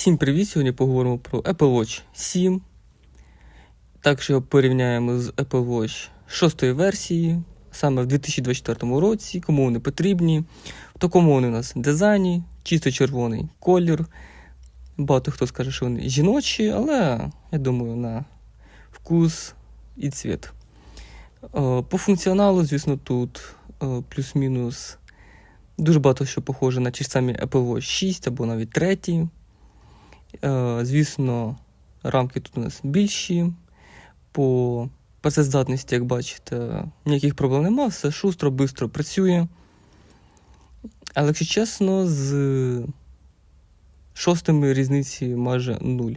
Всім привіт! Сьогодні поговоримо про Apple Watch 7. Також його порівняємо з Apple Watch 6 версії, саме в 2024 році, кому вони потрібні. В такому вони у нас дизайні, чисто червоний колір. Багато хто скаже, що вони жіночі, але я думаю, на вкус і цвіт. Е, По функціоналу, звісно, тут е, плюс-мінус дуже багато що похоже на ті ж самі Apple Watch 6 або навіть 3. Е, Звісно, рамки тут у нас більші. По працездатності, як бачите, ніяких проблем немає, все шустро, швидко працює. Але, якщо чесно, з шостими різниці майже нуль.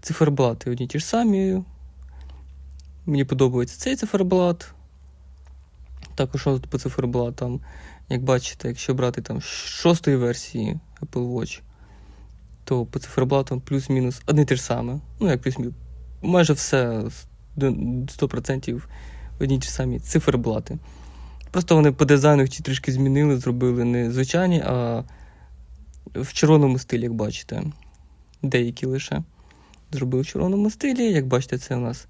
Циферблати одні ті ж самі. Мені подобається цей циферблат. Також по циферблатам, як бачите, якщо брати там шостої версії Apple Watch, то по циферблатам плюс-мінус одне те ж саме. Ну, як плюс-мінус. Майже все 100% одні ті самі циферблати. Просто вони по дизайну їх трішки змінили, зробили не звичайні, а в червоному стилі, як бачите. Деякі лише зробили в червоному стилі. Як бачите, це у нас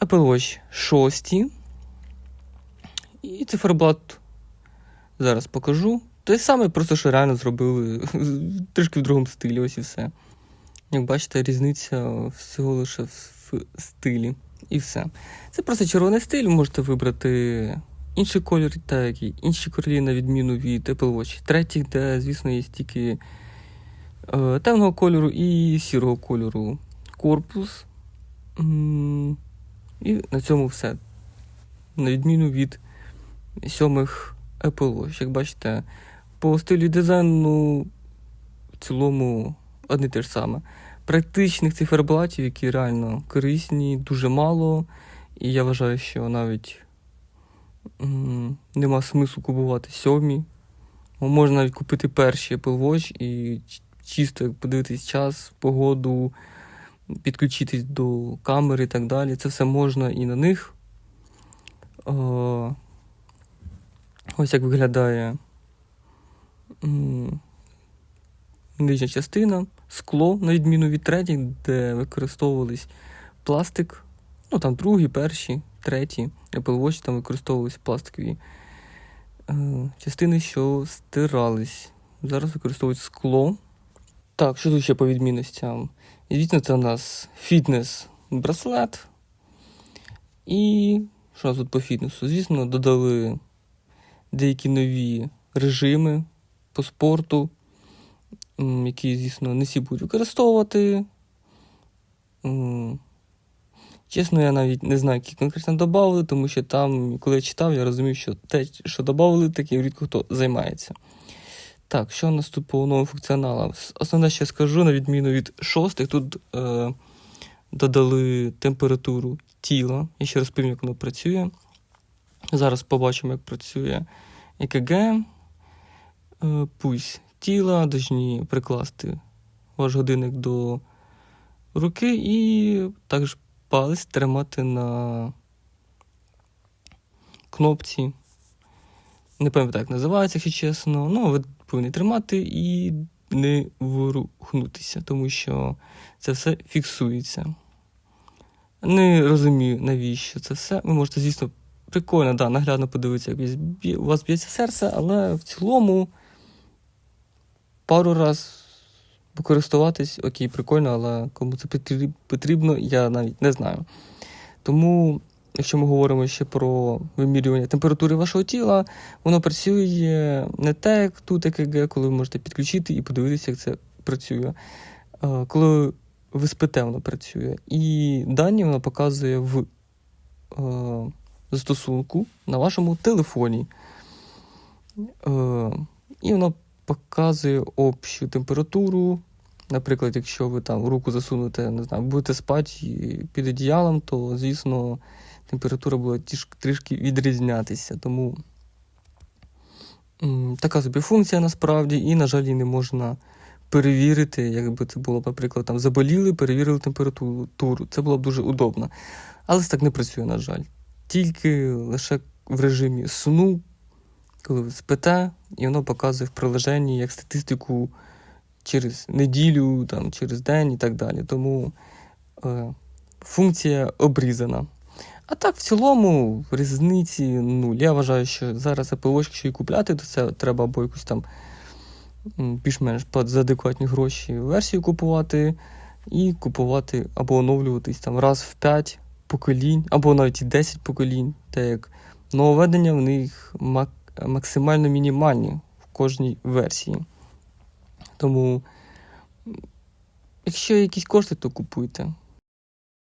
Apple Watch 6. І циферблат зараз покажу. Той самий, просто що реально зробили трішки в другому стилі, ось і все. Як бачите, різниця всього лише в стилі. І все. Це просто червоний стиль, можете вибрати інший колір, так і інші кольори, на відміну від Apple Watch. Третій, де, звісно, є тільки е, темного кольору і сірого кольору корпус. І на цьому все. На відміну від сьомих Apple Watch. Як бачите, по стилю дизайну в цілому одне те ж саме. Практичних циферблатів, які реально корисні, дуже мало. І я вважаю, що навіть нема смислу купувати сьомі. Можна навіть купити перші Apple Watch і чисто подивитись час, погоду, підключитись до камери і так далі. Це все можна і на них. Ось як виглядає нижня частина, скло, на відміну від третіх, де використовувались пластик. Ну там другі, перші, треті. Apple Watch там використовувались пластикові е, частини, що стирались. Зараз використовують скло. Так, що тут ще по відмінностям? Звісно, це у нас фітнес-браслет. І що у нас тут по фітнесу? Звісно, додали деякі нові режими по спорту, які, звісно, не всі будуть використовувати. Чесно, я навіть не знаю, які конкретно додали, тому що там, коли я читав, я розумів, що те, що додали, таким рідко хто займається. Так, що у нас тут по новим функціоналам? Основне, що я скажу, на відміну від шостих, тут е, додали температуру тіла. Я ще розповім, як воно працює. Зараз побачимо, як працює ЕКГ. Е, Пульс тіла, повинні прикласти ваш годинник до руки і також палець тримати на кнопці. Не пам'ятаю, як називається, якщо чесно. Ну, ви повинні тримати і не ворухнутися, тому що це все фіксується. Не розумію, навіщо це все. Ви можете, звісно, прикольно, да, наглядно подивитися, як у вас б'ється серце, але в цілому пару раз покористуватись, окей, прикольно, але кому це потрібно, я навіть не знаю. Тому, якщо ми говоримо ще про вимірювання температури вашого тіла, воно працює не так, як тут ЕКГ, коли ви можете підключити і подивитися, як це працює. Е, Коли ви спите, воно працює. І дані воно показує в е, застосунку на вашому телефоні. Е, і воно показує общу температуру. Наприклад, якщо ви там руку засунете, не знаю, будете спати під одіялом, то, звісно, температура буде трішки відрізнятися. Тому така собі функція насправді, і, на жаль, її не можна перевірити, якби це було, наприклад, там заболіли, перевірили температуру. Це було б дуже удобно. Але це так не працює, на жаль. Тільки лише в режимі сну, коли спите, і воно показує в приложенні як статистику через неділю, там, через день і так далі. Тому е, функція обрізана. А так, в цілому, різниці нуль. Я вважаю, що зараз Apple якщо і купляти, то це треба або якусь там більш-менш за адекватні гроші версію купувати, і купувати або оновлюватись там раз в 5 поколінь, або навіть і 10 поколінь, так як нововведення в них мак- максимально мінімальні в кожній версії. Тому, якщо якісь кошти, то купуйте.